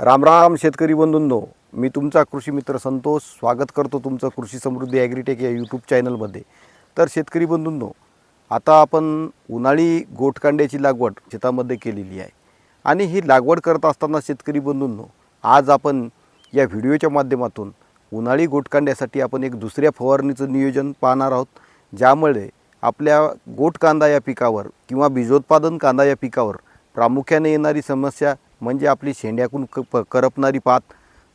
रामराम शेतकरी बंधूंनो मी तुमचा कृषी मित्र संतोष. स्वागत करतो तुमचं कृषी समृद्धी ॲग्रीटेक या यूट्यूब चॅनलमध्ये. तर शेतकरी बंधूंनो आता आपण उन्हाळी गोटकांड्याची लागवड शेतामध्ये केलेली आहे. आणि ही लागवड करत असताना शेतकरी बंधूंनो आज आपण या व्हिडिओच्या माध्यमातून उन्हाळी गोटकांड्यासाठी आपण एक दुसऱ्या फवारणीचं नियोजन पाहणार आहोत ज्यामुळे आपल्या गोट कांदा या पिकावर किंवा बीजोत्पादन कांदा या पिकावर प्रामुख्याने येणारी समस्या म्हणजे आपली शेंड्याकून क प करपणारी पात.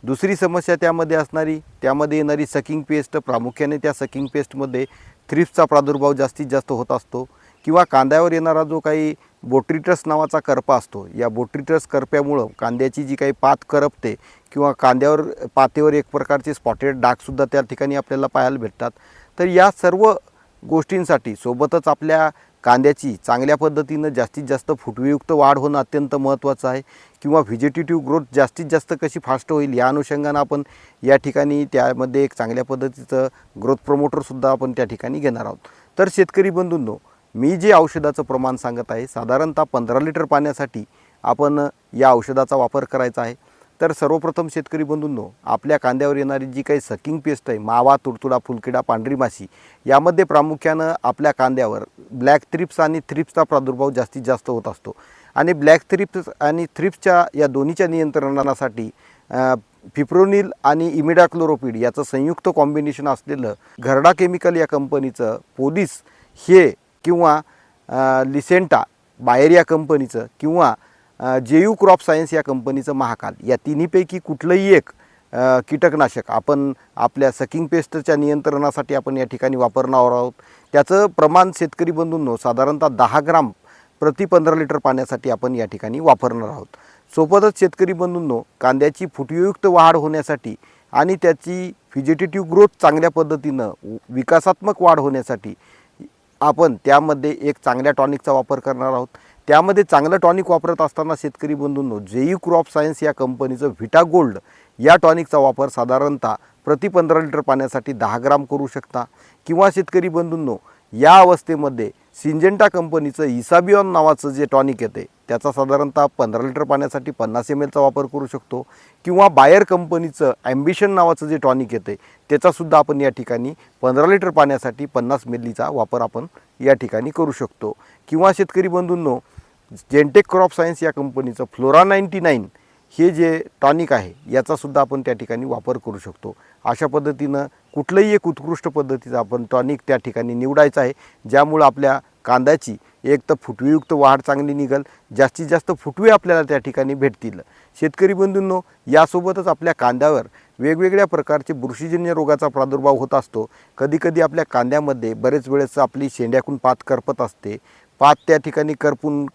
दुसरी समस्या त्यामध्ये असणारी त्यामध्ये येणारी सकिंग पेस्ट प्रामुख्याने त्या सकिंग पेस्टमध्ये थ्रिप्सचा प्रादुर्भाव जास्तीत जास्त होत असतो. किंवा कांद्यावर येणारा जो काही बोट्रिटस नावाचा करपा असतो या बोट्रिटस करप्यामुळं कांद्याची जी काही पात करपते किंवा कांद्यावर पातेवर एक प्रकारचे स्पॉटेड डागसुद्धा त्या ठिकाणी आपल्याला पाहायला भेटतात. तर या सर्व गोष्टींसाठी सोबतच आपल्या कांद्याची चांगल्या पद्धतीनं जास्तीत जास्त फुटवेयुक्त वाढ होणं अत्यंत महत्त्वाचं आहे. किंवा व्हिजिटेटिव्ह ग्रोथ जास्तीत जास्त कशी फास्ट होईल या अनुषंगानं आपण या ठिकाणी त्यामध्ये एक चांगल्या पद्धतीचं ग्रोथ प्रमोटरसुद्धा आपण त्या ठिकाणी घेणार आहोत. तर शेतकरी बंधूंनो मी जे औषधाचं प्रमाण सांगत आहे साधारणतः पंधरा लिटर पाण्यासाठी आपण या औषधाचा वापर करायचा आहे. तर सर्वप्रथम शेतकरी बंधूंनो आपल्या कांद्यावर येणारी जी काही सकिंग पेस्ट आहे मावा तुडतुडा फुलकिडा पांढरी माशी यामध्ये प्रामुख्यानं आपल्या कांद्यावर ब्लॅक थ्रिप्स आणि थ्रिप्सचा प्रादुर्भाव जास्तीत जास्त होत असतो. आणि ब्लॅक थ्रिप्स आणि थ्रिप्सच्या या दोन्हीच्या नियंत्रणासाठी फिप्रोनिल आणि इमिडाक्लोरोपिड याचं संयुक्त कॉम्बिनेशन असलेलं घरडा केमिकल या कंपनीचं पोलीस हे किंवा लिसेंटा बायर या कंपनीचं किंवा जेयू क्रॉप सायन्स या कंपनीचं महाकाल या तिन्हीपैकी कुठलंही एक कीटकनाशक आपण आपल्या सकिंग पेस्टच्या नियंत्रणासाठी आपण या ठिकाणी वापरणार आहोत. त्याचं प्रमाण शेतकरी बंधूंनो साधारणतः दहा ग्राम प्रति पंधरा लिटर पाण्यासाठी आपण या ठिकाणी वापरणार आहोत. सोबतच शेतकरी बंधूंनो कांद्याची फुटयुक्त वाढ होण्यासाठी आणि त्याची व्हिजिटेटिव्ह ग्रोथ चांगल्या पद्धतीनं विकासात्मक वाढ होण्यासाठी आपण त्यामध्ये एक चांगल्या टॉनिकचा वापर करणार आहोत. त्यामध्ये चांगलं टॉनिक वापरत असताना शेतकरी बंधूंनो जेई क्रॉप सायन्स या कंपनीचं व्हिटा गोल्ड या टॉनिकचा वापर साधारणतः प्रति पंधरा लिटर पाण्यासाठी दहा ग्राम करू शकता. किंवा शेतकरी बंधूंनो या अवस्थेमध्ये सिंजेंटा कंपनीचं इसाबिऑन नावाचं जे टॉनिक येते त्याचा साधारणतः पंधरा लिटर पाण्यासाठी पन्नास एम एलचा वापर करू शकतो. किंवा बायर कंपनीचं ॲम्बिशन नावाचं जे टॉनिक येते त्याचासुद्धा आपण या ठिकाणी पंधरा लिटर पाण्यासाठी पन्नास मिलीचा वापर आपण या ठिकाणी करू शकतो. किंवा शेतकरी बंधूंनो जेनटेक क्रॉप सायन्स या कंपनीचं फ्लोरा नाईन्टी नाईन हे जे टॉनिक आहे याचासुद्धा आपण त्या ठिकाणी वापर करू शकतो. अशा पद्धतीनं कुठलंही एक उत्कृष्ट पद्धतीचं आपण टॉनिक त्या ठिकाणी निवडायचं आहे ज्यामुळं आपल्या कांद्याची एक तर फुटवीयुक्त वाढ चांगली निघल जास्तीत जास्त फुटवे आपल्याला त्या ठिकाणी भेटतील. शेतकरी बंधूंनो यासोबतच आपल्या कांद्यावर वेगवेगळ्या प्रकारचे बुरशीजन्य रोगाचा प्रादुर्भाव होत असतो. कधीकधी आपल्या कांद्यामध्ये बरेच वेळेस आपली शेंड्याकून पात करपत असते. पात त्या ठिकाणी करपून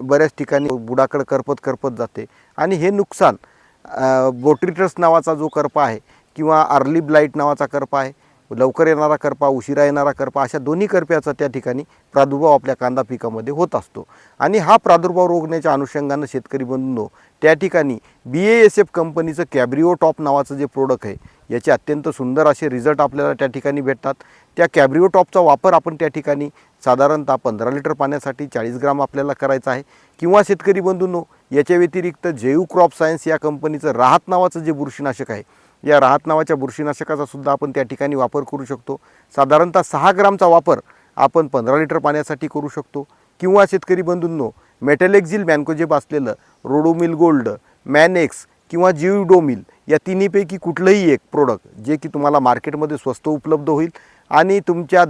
बऱ्याच ठिकाणी बुडाकडं करपत करपत जाते. आणि हे नुकसान अ, बोट्रिटस नावाचा जो करपा आहे किंवा आर्ली ब्लाईट नावाचा करपा आहे लवकर येणारा करपा उशिरा येणारा करपा अशा दोन्ही करप्याचा त्या ठिकाणी प्रादुर्भाव आपल्या कांदा पिकामध्ये होत असतो. आणि हा प्रादुर्भाव रोखण्याच्या अनुषंगानं शेतकरी बंधूंनो त्या ठिकाणी बी ए एस एफ कंपनीचं कॅब्रिओ टॉप नावाचं जे प्रोडक्ट आहे याचे अत्यंत सुंदर असे रिझल्ट आपल्याला त्या ठिकाणी भेटतात. त्या कॅब्रिओ टॉपचा वापर आपण त्या ठिकाणी साधारणतः पंधरा लिटर पाण्यासाठी चाळीस ग्राम आपल्याला करायचा आहे. किंवा शेतकरी बंधूंनो याच्या व्यतिरिक्त जेयू क्रॉप सायन्स या कंपनीचं राहत नावाचं जे बुरशीनाशक आहे या राहत नावाच्या बुरशीनाशकाचा सुद्धा आपण त्या ठिकाणी वापर करू शकतो. साधारणतः सहा ग्रामचा वापर आपण पंधरा लिटर पाण्यासाठी करू शकतो. किंवा शेतकरी बंधूंनो मेटलेक्झिल मॅन्कोजेब असलेलं रोडोमिल गोल्ड मॅनेक्स किंवा जिवडोमिल या तिन्हीपैकी कुठलंही एक प्रोडक्ट जे की तुम्हाला मार्केटमध्ये स्वस्त उपलब्ध होईल आणि तुमच्या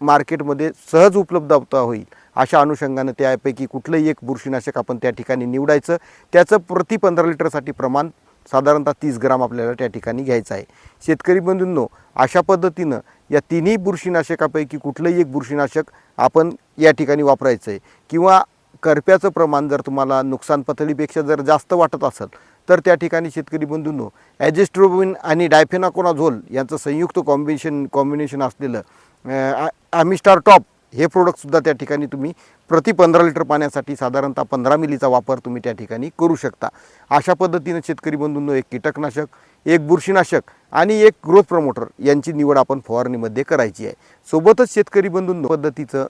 मार्केटमध्ये सहज उपलब्धता होईल अशा अनुषंगानं त्यापैकी कुठलंही एक बुरशीनाशक आपण त्या ठिकाणी निवडायचं. त्याचं प्रति पंधरा लिटरसाठी प्रमाण साधारणतः तीस ग्राम आपल्याला त्या ठिकाणी घ्यायचं आहे. शेतकरी बंधूंनो अशा पद्धतीनं या तिन्ही बुरशीनाशकापैकी कुठलंही एक बुरशीनाशक आपण या ठिकाणी वापरायचं आहे. किंवा करप्याचं प्रमाण जर तुम्हाला नुकसान पातळीपेक्षा जर जास्त वाटत असेल तर त्या ठिकाणी शेतकरी बंधूंनो ॲजेस्ट्रोबिन आणि डायफेनाकोनाझोल यांचं संयुक्त कॉम्बिनेशन कॉम्बिनेशन असलेलं अ, आमिस्टार टॉप हे प्रोडक्टसुद्धा त्या ठिकाणी तुम्ही प्रति पंधरा लिटर पाण्यासाठी साधारणतः पंधरा मिलीचा वापर तुम्ही त्या ठिकाणी करू शकता. अशा पद्धतीनं शेतकरी बंधूंनो एक कीटकनाशक एक बुरशीनाशक आणि एक ग्रोथ प्रमोटर यांची निवड आपण फवारणीमध्ये करायची आहे. सोबतच शेतकरी बंधूंनो पद्धतीचं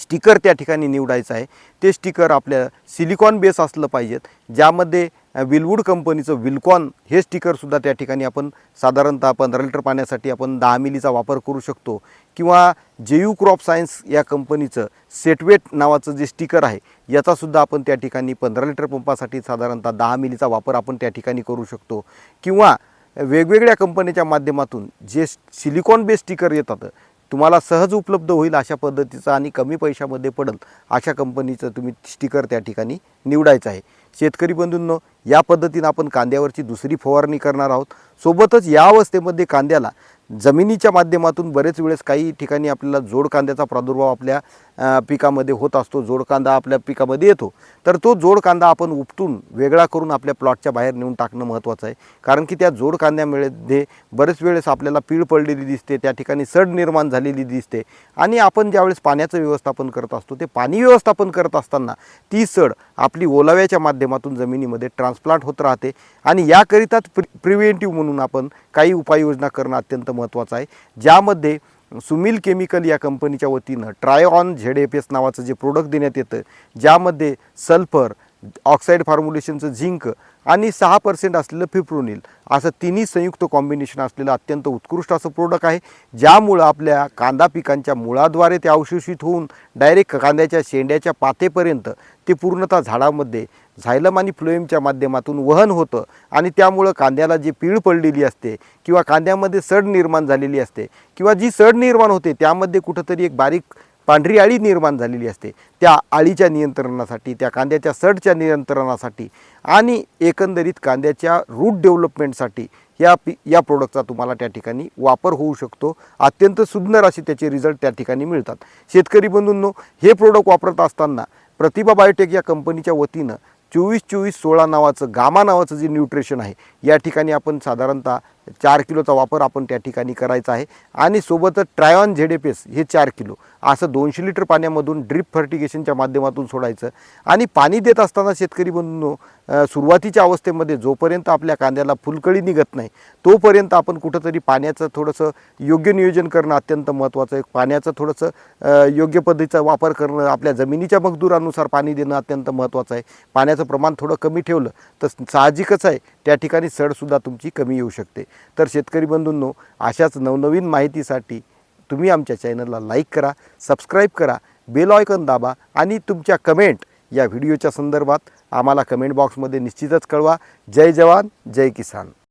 स्टिकर त्या ठिकाणी निवडायचं आहे. ते स्टिकर आपल्या सिलिकॉन बेस असलं पाहिजेत ज्यामध्ये विलवूड कंपनीचं विल्कॉन हे स्टिकरसुद्धा त्या ठिकाणी आपण साधारणतः पंधरा लिटर पाण्यासाठी आपण दहा मिलीचा वापर करू शकतो. किंवा जेयू क्रॉप सायन्स या कंपनीचं सेटवेट नावाचं जे स्टिकर आहे याचासुद्धा आपण त्या ठिकाणी पंधरा लिटर पंपासाठी साधारणतः दहा मिलीचा वापर आपण त्या ठिकाणी करू शकतो. किंवा वेगवेगळ्या कंपनीच्या माध्यमातून जे सिलिकॉन बेस स्टिकर येतात तुम्हाला सहज उपलब्ध होईल अशा पद्धतीचं आणि कमी पैशामध्ये पडेल अशा कंपनीचं तुम्ही स्टिकर त्या ठिकाणी निवडायचं आहे. शेतकरी बंधूंनो या पद्धतीनं आपण कांद्यावरची दुसरी फवारणी करणार आहोत. सोबतच या अवस्थेमध्ये कांद्याला जमिनीच्या माध्यमातून बरेच वेळेस काही ठिकाणी आपल्याला जोडकांद्याचा प्रादुर्भाव आपल्या पिकामध्ये होत असतो. जोडकांदा आपल्या पिकामध्ये येतो. तर तो जोडकांदा आपण उपटून वेगळा करून आपल्या प्लॉटच्या बाहेर नेऊन टाकणं महत्त्वाचं आहे. कारण की त्या जोडकांद्यामध्ये बरेच वेळेस आपल्याला पीळ पडलेली दिसते. त्या ठिकाणी सड निर्माण झालेली दिसते. आणि आपण ज्यावेळेस पाण्याचं व्यवस्थापन करत असतो ते पाणी व्यवस्थापन करत असताना ती सड आपली ओलाव्याच्या माध्यमातून जमिनीमध्ये ट्रान्सप्लांट होत राहते. आणि याकरिताच प्रि प्रिव्हेंटिव्ह म्हणून आपण काही उपाययोजना करणं अत्यंत महत्त्वाचं आहे. ज्यामध्ये सुमिल केमिकल या कंपनीच्या वतीनं ट्रायऑन झेड एफ एस नावाचं जे प्रोडक्ट देण्यात येतं ज्यामध्ये सल्फर ऑक्साईड फॉर्म्युलेशनचं झिंक आणि सहा पर्सेंट असलेलं फिप्रोनिल असं तिन्ही संयुक्त कॉम्बिनेशन असलेलं अत्यंत उत्कृष्ट असं प्रोडक्ट आहे. ज्यामुळं आपल्या कांदा पिकांच्या मुळाद्वारे ते अवशोषित होऊन डायरेक्ट कांद्याच्या शेंड्याच्या पातेपर्यंत ते पूर्णतः झाडामध्ये झायलम आणि फ्लोएमच्या माध्यमातून वहन होतं आणि त्यामुळं कांद्याला जी पीळ पडलेली असते किंवा कांद्यामध्ये सड निर्माण झालेली असते किंवा जी सड निर्माण होते त्यामध्ये कुठंतरी एक बारीक पांढरी आळी निर्माण झालेली असते. त्या आळीच्या नियंत्रणासाठी त्या कांद्याच्या सडच्या नियंत्रणासाठी आणि एकंदरीत कांद्याच्या रूट डेव्हलपमेंटसाठी या पी या प्रोडक्टचा तुम्हाला त्या ठिकाणी वापर होऊ शकतो. अत्यंत सुंदर असे त्याचे रिझल्ट त्या ठिकाणी मिळतात. शेतकरी बंधूंनो हे प्रोडक्ट वापरत असताना प्रतिभा बायोटेक या कंपनीच्या वतीनं चोवीस चोवीस सोळा नावाचं गामा नावाचं जे न्यूट्रिशन आहे या ठिकाणी आपण साधारणतः चार किलोचा वापर आपण त्या ठिकाणी करायचा आहे. आणि सोबतच ट्रायॉन झेडेपेस हे चार किलो. असं दोनशे लिटर पाण्यामधून ड्रिप फर्टिगेशनच्या माध्यमातून सोडायचं. आणि पाणी देत असताना शेतकरी बंधूंनो सुरुवातीच्या अवस्थेमध्ये जोपर्यंत आपल्या कांद्याला फुलकळी निघत नाही तोपर्यंत आपण कुठंतरी पाण्याचं थोडंसं योग्य नियोजन करणं अत्यंत महत्त्वाचं आहे. पाण्याचं थोडंसं योग्य पद्धतीचा वापर करणं आपल्या जमिनीच्या मजदुरानुसार पाणी देणं अत्यंत महत्त्वाचं आहे. पाण्याचं प्रमाण थोडं कमी ठेवलं तर साहजिकच आहे. त्या ठिकाणी सडसुद्धा तुमची कमी येऊ शकते. तर शेतकरी बंधूंनो अशाच नवनवीन माहितीसाठी तुम्ही आमच्या चॅनलला लाईक करा सबस्क्राईब करा बेल ऑयकन दाबा आणि तुमच्या कमेंट या व्हिडिओच्या संदर्भात आम्हाला कमेंट बॉक्समध्ये निश्चितच कळवा. जय जवान जय किसान.